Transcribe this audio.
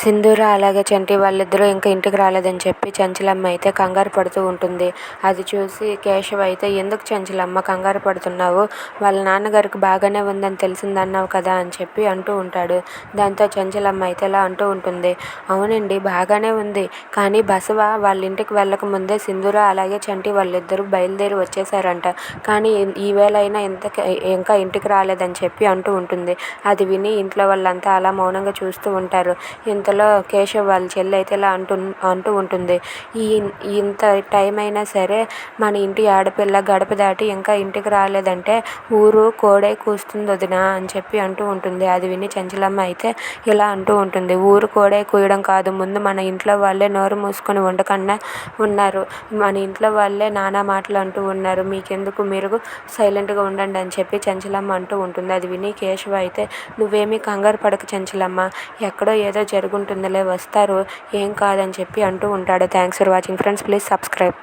సింధూర అలాగే చంటి వాళ్ళిద్దరూ ఇంకా ఇంటికి రాలేదని చెప్పి చంచలమ్మ అయితే కంగారు పడుతూ ఉంటుంది. అది చూసి కేశవ్ అయితే ఎందుకు చంచలమ్మ కంగారు పడుతున్నావు? వాళ్ళ నాన్నగారికి బాగానే ఉందని తెలిసిందన్నావు కదా అని చెప్పి అంటూ ఉంటాడు. దాంతో చంచలమ్మ అయితే ఇలా అంటూ ఉంటుంది. అవునండి బాగానే ఉంది. కానీ బసవ వాళ్ళ ఇంటికి వెళ్ళక ముందే సింధూర అలాగే చంటి వాళ్ళిద్దరూ బయలుదేరి వచ్చేసారంట కానీ ఈవేళ అయినా ఇంత ఇంకా ఇంటికి రాలేదని చెప్పి అంటూ ఉంటుంది. అది విని ఇంట్లో వాళ్ళంతా అలా మౌనంగా చూస్తూ ఉంటారు. ఇంత కథలో కేశవ్ వాళ్ళ చెల్లి అయితే ఇలా అంటు అంటూ ఉంటుంది. ఈ ఇంత టైం అయినా సరే మన ఇంటి ఆడపిల్ల గడప దాటి ఇంకా ఇంటికి రాలేదంటే ఊరు కోడై కూస్తుంది వదినా అని చెప్పి అంటూ ఉంటుంది. అది విని చంచలమ్మ అయితే ఇలా అంటూ ఉంటుంది. ఊరు కోడై కూయడం కాదు. ముందు మన ఇంట్లో వాళ్ళే నోరు మూసుకొని ఉండకుండా ఉన్నారు. మన ఇంట్లో వాళ్ళే నానా మాటలు అంటూ ఉన్నారు. మీకెందుకు మీరు సైలెంట్గా ఉండండి అని చెప్పి చంచలమ్మ అంటూ ఉంటుంది. అది విని కేశవ అయితే నువ్వేమీ కంగారు పడక చంచలమ్మ. ఎక్కడో ఏదో ఉంటుందిలే వస్తారు. ఏం కాదని చెప్పి అంటూ ఉంటాడు. Thanks for watching friends please subscribe